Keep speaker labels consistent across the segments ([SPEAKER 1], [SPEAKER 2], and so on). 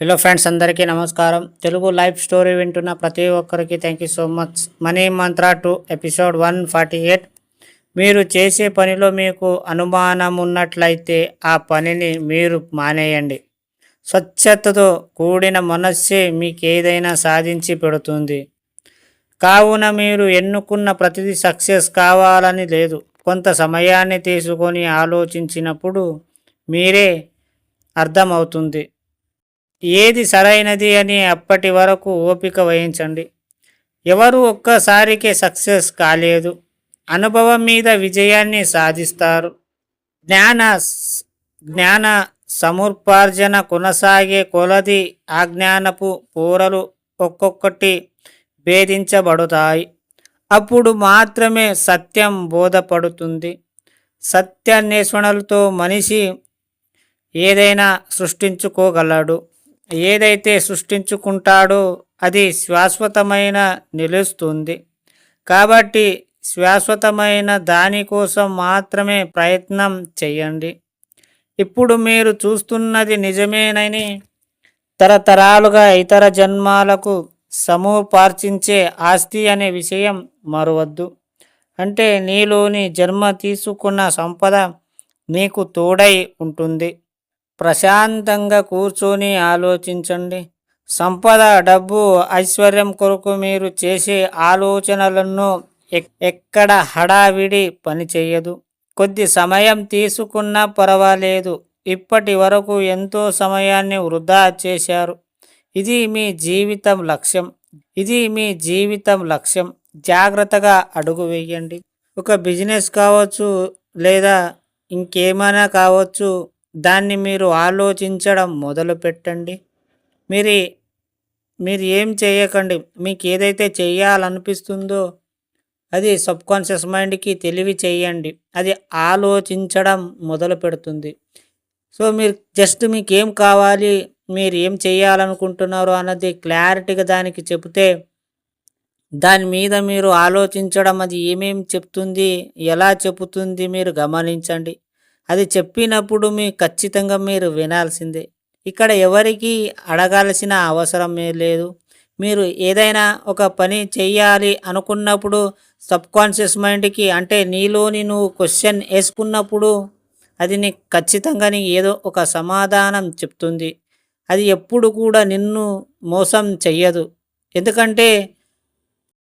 [SPEAKER 1] Hello friends అందరికీ నమస్కారం. Telugu life story వింటున్న ప్రతి ఒక్కరికి thank you so much money mantra two episode one forty eight మీరు చేసే పనిలో మీకు అనుమానం ఉన్నట్లయితే ఆ పనిని మీరు మానేయండి. స్వచ్ఛతతో కూడిన మనస్సే మీకు ఏదైనా సాధించి పెడుతుంది. కావున మీరు ఎన్నుకున్న ప్రతిదీ సక్సెస్ కావాలని లేదు. కొంత సమయాన్ని తీసుకొని ఆలోచించినప్పుడు మీరే అర్థమవుతుంది. ఏది సరైనది అని అప్పటి వరకు ఓపిక వహించండి. ఎవరు ఒక్కసారికే సక్సెస్ కాలేదు. అనుభవం మీద విజయాన్ని సాధిస్తారు. జ్ఞాన జ్ఞాన సమూర్పార్జన కొనసాగే కొలది అజ్ఞానపు పూరలు ఒక్కొక్కటి భేదించబడతాయి. అప్పుడు మాత్రమే సత్యం బోధపడుతుంది. సత్యాన్వేషణలతో మనిషి ఏదైనా సృష్టించుకోగలడు. ఏదైతే సృష్టించుకుంటాడో అది శాశ్వతమైన నిలుస్తుంది. కాబట్టి శాశ్వతమైన దానికోసం మాత్రమే ప్రయత్నం చేయండి. ఇప్పుడు మీరు చూస్తున్నది నిజమేనని తరతరాలుగా ఇతర జన్మాలకు సమూపార్చించే ఆస్తి అనే విషయం మరవద్దు. అంటే నీలోని జన్మ తీసుకున్న సంపద నీకు తోడై ఉంటుంది. ప్రశాంతంగా కూర్చొని ఆలోచించండి. సంపద డబ్బు ఐశ్వర్యం కొరకు మీరు చేసే ఆలోచనలను ఎక్- ఎక్కడ హడావిడి పనిచేయదు కొద్ది సమయం తీసుకున్నా పర్వాలేదు. ఇప్పటి వరకు ఎంతో సమయాన్ని వృధా చేశారు. ఇది మీ జీవితం లక్ష్యం. ఇది మీ జీవితం లక్ష్యం. జాగ్రత్తగా అడుగు వేయండి. ఒక బిజినెస్ కావచ్చు లేదా ఇంకేమైనా కావచ్చు దాన్ని మీరు ఆలోచించడం మొదలు పెట్టండి మీరు మీరు ఏం చేయకండి. మీకు ఏదైతే చేయాలనిపిస్తుందో అది సబ్కాన్షియస్ మైండ్కి తెలివి చేయండి అది ఆలోచించడం మొదలు పెడుతుంది సో మీరు జస్ట్ మీకు ఏం కావాలి మీరు ఏం చేయాలనుకుంటున్నారు అన్నది క్లారిటీగా దానికి చెబితే దాని మీద మీరు ఆలోచించడం అది ఏమేమి చెప్తుంది ఎలా చెబుతుంది మీరు గమనించండి. అది చెప్పినప్పుడు మీ ఖచ్చితంగా మీరు వినాల్సిందే. ఇక్కడ ఎవరికి అడగాల్సిన అవసరం లేదు. మీరు ఏదైనా ఒక పని చేయాలి అనుకున్నప్పుడు సబ్కాన్షియస్ మైండ్కి అంటే నీలోని నువ్వు క్వశ్చన్ వేసుకున్నప్పుడు అది నీకు ఖచ్చితంగా నీ ఏదో ఒక సమాధానం చెప్తుంది. అది ఎప్పుడు కూడా నిన్ను మోసం చెయ్యదు. ఎందుకంటే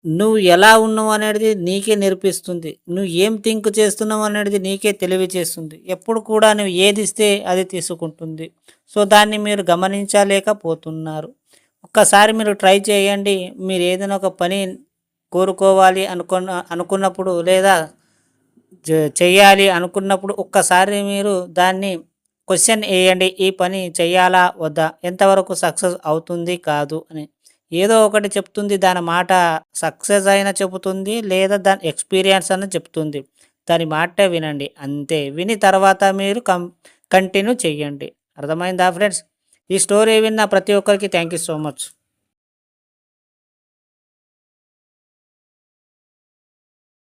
[SPEAKER 1] నువ్వు ఎలా ఉన్నావు అనేది నీకే నేర్పిస్తుంది. నువ్వు ఏం థింక్ చేస్తున్నావు అనేది నీకే తెలియచేస్తుంది. ఎప్పుడు కూడా నువ్వు ఏది ఇస్తే అది తీసుకుంటుంది. సో దాన్ని మీరు గమనించలేకపోతున్నారు. ఒక్కసారి మీరు ట్రై చేయండి. మీరు ఏదైనా ఒక పని కోరుకోవాలి అనుకున్న అనుకున్నప్పుడు లేదా చేయాలి అనుకున్నప్పుడు ఒక్కసారి మీరు దాన్ని క్వశ్చన్ వేయండి. ఈ పని చేయాలా? వద్దా? ఎంతవరకు సక్సెస్ అవుతుంది? కాదు అని. ఏదో ఒకటి చెప్తుంది దాని మాట సక్సెస్ అయినా చెబుతుంది లేదా దాని ఎక్స్పీరియన్స్ అని చెప్తుంది దాని మాట వినండి. అంతే. విని తర్వాత మీరు కం కంటిన్యూ చెయ్యండి. అర్థమైందా ఫ్రెండ్స్? ఈ స్టోరీ విన్న ప్రతి ఒక్కరికి థ్యాంక్ యూ సో మచ్.